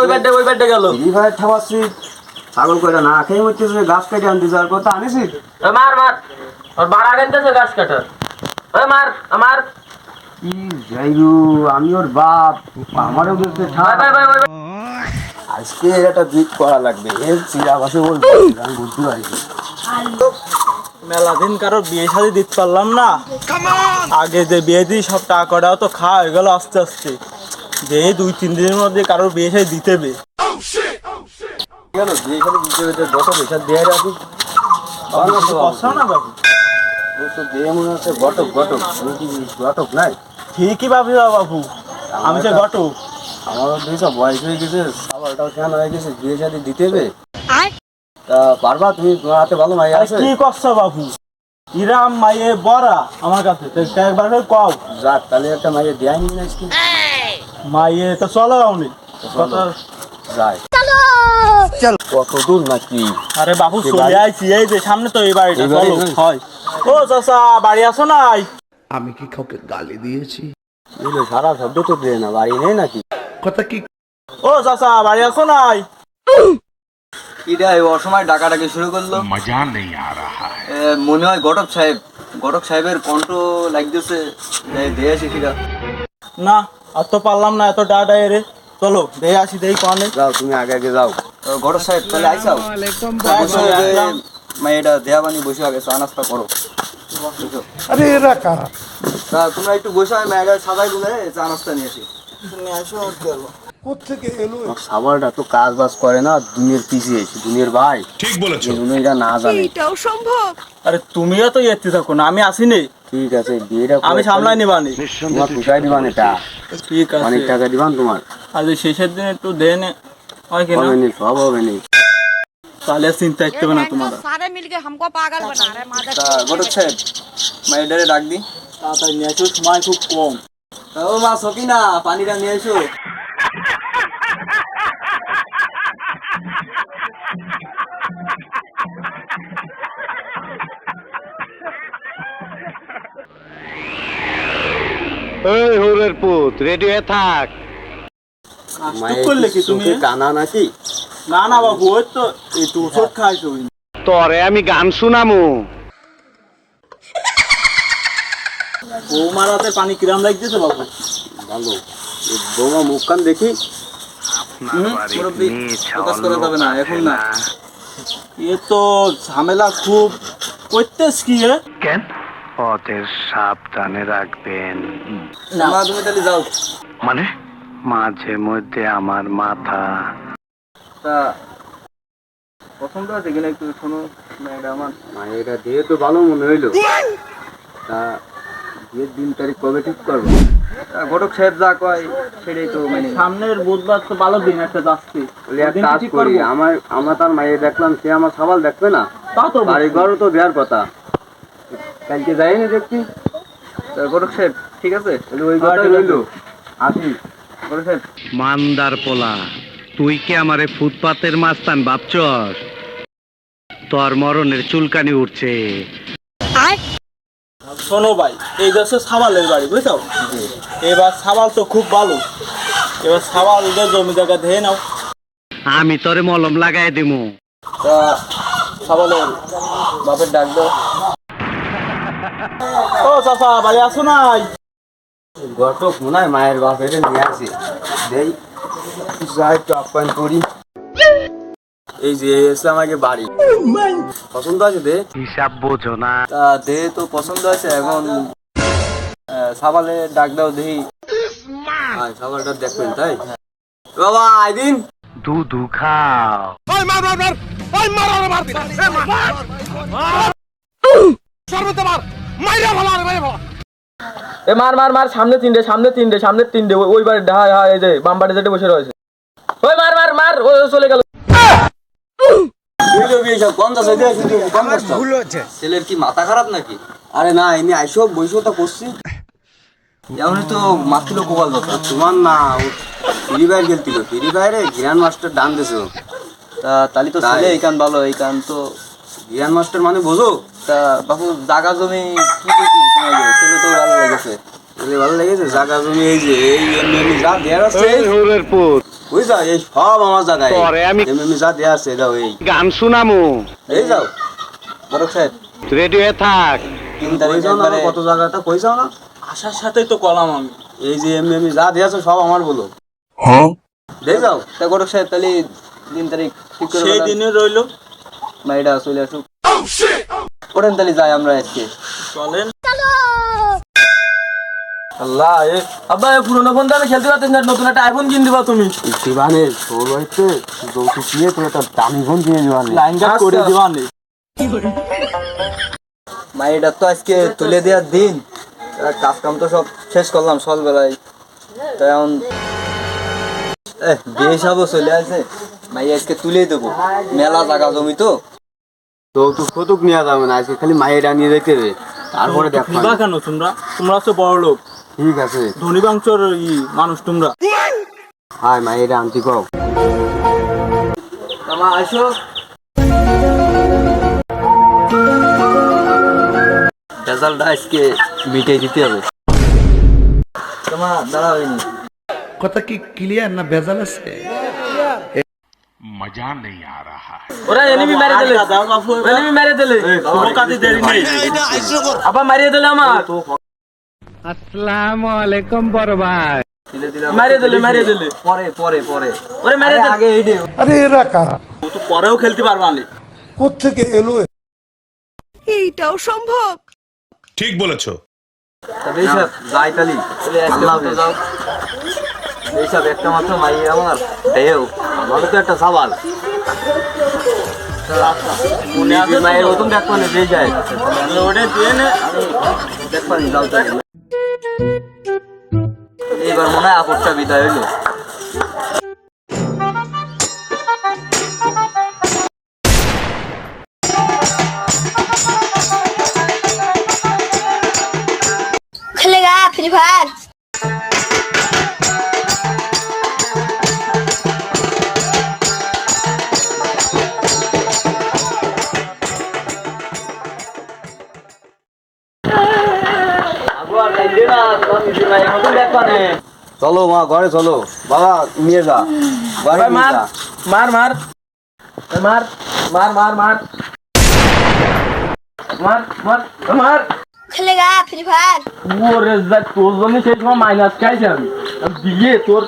ওই বেডে ওই বেডে গেল। ফ্রি ফায়ার ছাগল কয়টা না খেয়ে মরতেছে গাছ কেটে আনতে যাওয়ার কথা আনিছি? মার মার। ওর বাড়া গেনতেছে গাছ কাটার? ওই মার আমার কি যাইরু আমি ওর বাপ আমারও বলতে আজকে একটা জিত করা লাগবে এর চিরা বাসে বলব আমি বুঝতে পারছি মেলা দিন কারও বিয়ে শাদি দিতে পারলাম না। আগে যে বিয়ে দিই সব টাকা কটাও তো খাওয়া হয়ে গেল আস্তে আস্তে। যে দুই তিন দিনের মধ্যে কারোর বিয়ে শাদি দিতে হবে। কেন? বিয়ে সাথে দিতে হতে যত পয়সা দেয় রাখি কষ্ট না বাবু? দিয়ে মনে হচ্ছে ঘটক ঘটক। কি ঘটক নাই? ঠিকই ভাবি বাবু আমি সে ঘটক। আমারও দুইটা বয়স হয়ে গেছে হয়ে গেছে বিয়ে সাথে দিতে হবে? তা পারবা? তুমি তোমার হাতে ভালো মাই আরে আছে? কি কষ্ট বাবু? ইরাম মাইয়ে বড়া আমার কাছে। একবার করে কও। যাক তাহলে একটা মাইয়ে দেয় নি আজকে মাইয়ে তো চলো কথা যায় কত দূর নাকি? আরে বাবু চলে আইছি এই যে সামনে তো এই বাড়িটা বাড়ি চলো। হয়। ও চাচা বাড়ি আসো নাই? আমি কি কাউকে গালি দিয়েছি? সারা শব্দ তো দেয় না বাড়ি নেই নাকি? কথা কি ও চাচা বাড়ি আসো নাই? এই অসময় ডাকাডাকি শুরু করল? মজা নেই আ রাহা মনে হয় ঘটক সাহেব সাহেবের কণ্ঠ লাগতেছে দেয়া শিখিরা না। আর তো পারলাম না এত ডা ডায় রে চলো দেখে আসি দেখি কনে যাও তুমি আগে আগে যাও। ঘটক সাহেব তাহলে আইসাও মেয়েটা দেয়া বানি বসে আগে চা নাস্তা করো। বসো। আরে এরা কারা? তা তোমরা একটু বসে আমি মেয়েটা সাদাই গুলে চা নাস্তা নিয়ে আসি। কোথেকে এলো আমার সাবালটা তো কাজ বাজ করে না দুনিয়ার পিছিয়ে এসে দুনিয়ার ভাই। ঠিক বলেছ। এই না জানে। এটাও সম্ভব? আরে তুমিও তো এতে থাকো না আমি আসিনি। ঠিক আছে বিয়েটা আমি সামলাই নিবানি তোমার পুষাই দিবান এটা ঠিক আছে অনেক টাকা দিবান তোমার আর ওই শেষের দিন একটু দেন হয় কিনা হবে নি সব হবে নি তাহলে আর চিন্তা করতে হবে না তোমার सारे मिलके हमको पागल बना रहे मादर তা ঘটক সাহেব মেয়েটারে ডাক দি তাড়াতাড়ি নিয়ে আসো সময় খুব কম তা ও মা সকিনা পানিটা নিয়ে এসো ওই হরের পুত রেডি হয়ে থাক। করলে কি তুমি কানা নাকি? না না বাবু ওই তো একটু ওষুধ খাইছো তরে আমি গান শুনামু। বৌমার হাতে পানি কিরাম লাগতেছে বাবু? ভালো। এই বৌমা দেখি। হুম, করা যাবে না এখন না। এ তো ঝামেলা খুব করতেছ কি কেন? ওদের সাবধানে রাখবেন। মা তুমি তাহলে যাও। মানে? মাঝে মধ্যে আমার মাথা। তা পছন্দ আছে কিনা একটু শোনো মেয়েটা আমার। মায়েরা দিয়ে তো ভালো মনে হইল। তা বিয়ের দিন তারিখ কবে ঠিক করব? তা ঘটক সাহেব যা কয় সেটাই তো মানে সামনের বুধবার তো ভালো দিন একটা যাচ্ছে বলি এক কাজ করি। আমার আমার তার মায়ের দেখলাম সে আমার সাবাল দেখবে না? তা তো বাড়ি ঘরও তো দেওয়ার কথা। কালকে যাইনি দেখছি। তা সাহেব ঠিক আছে? ওই হ্যাঁ, কথা রইল। আসি। ঘটক সাহেব। মান্দার পোলা তুই কি আমারে ফুটপাতের মাস্তান ভাবছস? তোর মরণের চুলকানি উঠছে। শোনো ভাই এই দেশে সাবালের বাড়ি বুঝছ? এবার সাবাল তো খুব ভালো। এবার সাবাল জমি জায়গা ধেয়ে নাও। আমি তোরে মলম লাগাই দিমু। তা সাবালের বাপের ডাক দাও। ও চাচা বাড়ি আসো নাই ঘটক মনে হয় মায়ের বাপ এটা নিয়ে আসি দেই যা একটু আপ্যায়ন করি এই যে এসে আমাকে বাড়ি পছন্দ আছে দে হিসাব বোঝো না তা দেহে তো পছন্দ আছে এখন আহ, সাবালের ডাক দাও দেহি খাবারটা দেখবেন তাই বাবা আইদিন দুধু খাও এ মার মার মার সামনে তিনটে সামনে তিনটে সামনে তিনটে ওই- ওই বাড়ি হ্যাঁ হ্যাঁ এই যে বাম বাড়ি যেটা বসে রয়েছে। ওই মার মার মার ও চলে গেল। ছেলের কি মাথা খারাপ নাকি? আরে না এমনি আইসো বইসো তো করছি। এমনি তো মাছিল কোবাল দত আর তোমার না ফ্রি ফায়ার খেলছিল ফ্রি ফায়ারে জ্ঞান মাস্টার ডান দিছো তা তালি তো তাই। ছেলে এই কান ভালো এই কান তো জ্ঞান মাস্টার মানে বোঝো? তা বাপু জাগা জমি কি দেখি তোমার ছেলে তো ভালো লেগেছে। তাহলে ভালো লেগেছে জায়গা জমি এই যে এই এমনি যা দেওয়া আছে এই হুরের পুত। বুঝছ এই সব আমার জায়গায়। পরে আমি- এমনি যা দেওয়া আছে দাও এই। গান শুনামু। এই যাও। বড় সাহেব। রেডি হয়ে থাক। তিন তারিখ কইসাও কত জায়গাটা কইসাও না? আসার সাথেই তো কলাম আমি। এই যে এমনি এমনি যা আছে সব আমার বলো। দিয়ে যাও। তা গরক সাহেব তাহলে তিন তারিখ ঠিক করে সেই। দিনে রইল। মাইটা চলে আসুক। তাহলে যাই আমরা আজকে। চলেন। আল্লাহ এ আব্বা এই পুরোনো ফোনটা আমি খেলতে পারতেছি না নতুন একটা আইফোন কিনে দিবা তুমি। দিবানে তোর বাড়িতে যৌতুক নিয়ে তোর একটা দামি ফোন কিনে দিবানে লাইন কাট করে আচ্ছা। মাইটা তো আজকে তুলে দেওয়ার দিন। কাজ কাম তো সব শেষ করলাম সকালবেলায়। তা এখন এ বিয়ে সাবও চলে আসে। মাই আজকে তুলেই দেবো। মেলা জায়গা জমি তো। যৌতুক ফতুক নিয়ে যাবে না? আজকে খালি মায়েরা নিয়ে যেতে রে তারপরে দেখ খুঁজবা কেন তোমরা? তোমরা তো বড় লোক। ঠিক আছে। ধনী বাংশর ই মানুষ তোমরা। হাই মায়েরা আনতি কও। আমার আসো। রেজাল্টটা আজকে মিটিয়ে দিতে হবে। তোমার দাঁড়া হয়নি। কথা কি ক্লিয়ার না ভেজাল আছে? মজা নেই আ রাহা ওরা এনিমি মেরে দিলে। এনিমি মেরে দিলে। কোনো দেরি নেই আব্বা মারিয়ে দিলে আমার। আসসালামু আলাইকুম বড় ভাই মারিয়ে দিলে মারিয়ে দিলে। পরে পরে পরে। ওরে মেরে দিলে। আগে এইটে আরে এরা কারা? ও তো পরেও খেলতে পারবা না। কোথেকে এলো এইটাও সম্ভব? ঠিক বলেছ। তবে যাই তালি। আল্লাহ যাও এইসব একটা মাত্র মাই আমার ঢেউ আমাদের তো একটা সাবাল মায়ের মতন দেখবো না যে যায় ওটা দিয়ে না আমি দেখবো না এইবার মনে হয় আপদটা বিদায় হইল খেলে গা ফ্রি ফায়ার চলো মা ঘরে চলো। বাবা নিয়ে যা। ঘরে মার মার মার। মার মার মার মার। মার মার মার। খেলেগা ফ্রি ফায়ার। ওরে যা তোর জন্য সেই সময় মাইনাস খাইছি আমি বিয়ে তোর